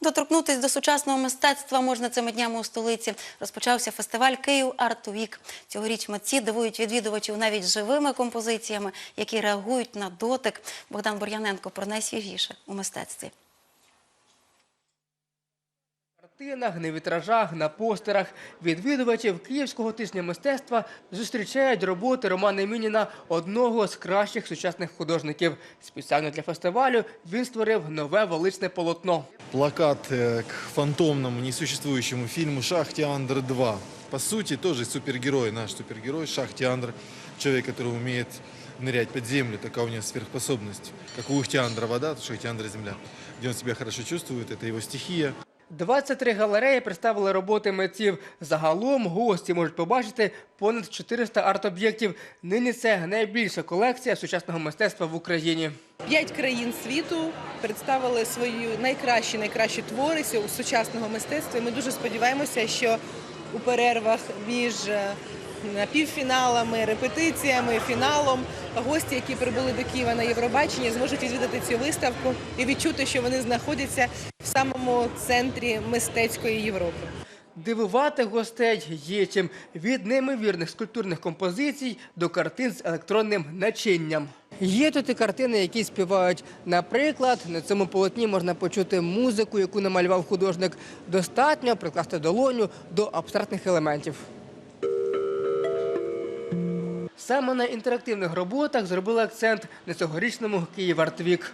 Доторкнутись до сучасного мистецтва можна цими днями у столиці. Розпочався фестиваль Київ Арт Вік. Цьогоріч митці дивують відвідувачів навіть живими композиціями, які реагують на дотик. Богдан Бур'яненко про найсвіжіше у мистецтві. картинах, на вітражах, на постерах відвідувачів Київського тижня мистецтва зустрічають роботи Романа Мініна, одного з кращих сучасних художників. Спеціально для фестивалю він створив нове величне полотно плакат э, к фантомному, несуществующему фильму «Шахтиандр 2». По сути, тоже супергерой, наш супергерой Шахтиандр, человек, который умеет нырять под землю, такая у него сверхспособность. Как у Ихтиандра вода, то Шахтиандра земля. Где он себя хорошо чувствует, это его стихия. 23 галереї представили роботи митців. Загалом гості можуть побачити понад 400 арт-об'єктів. Нині це найбільша колекція сучасного мистецтва в Україні. П'ять країн світу представили свої найкращі найкращі твори сучасного мистецтва. Ми дуже сподіваємося, що у перервах між е, півфіналами, репетиціями, фіналом гості, які прибули до Києва на Євробачення, зможуть відвідати цю виставку і відчути, що вони знаходяться самому центрі мистецької Європи. Дивувати гостей є чим від неймовірних скульптурних композицій до картин з електронним начинням. Є тут і картини, які співають. Наприклад, на цьому полотні можна почути музику, яку намалював художник. Достатньо прикласти долоню до абстрактних елементів. Саме на інтерактивних роботах зробили акцент на цьогорічному Київ Артвік.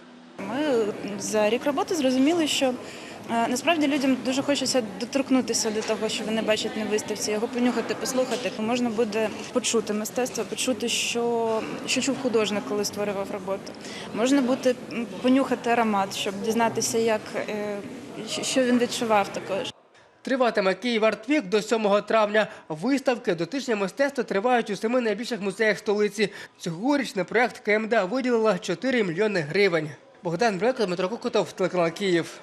Ми за рік роботи зрозуміли, що е, насправді людям дуже хочеться доторкнутися до того, що вони бачать на виставці, його понюхати, послухати. Можна буде почути мистецтво, почути, що, що чув художник, коли створював роботу. Можна буде понюхати аромат, щоб дізнатися, як, е, що- він відчував також. Триватиме Київ Артвік до 7 травня. Виставки до тижня мистецтва тривають у семи найбільших музеях столиці. Цьогоріч на проект КМДА виділила 4 мільйони гривень. Богдан Блеко, Дмитро Кукутов, телеканал Київ.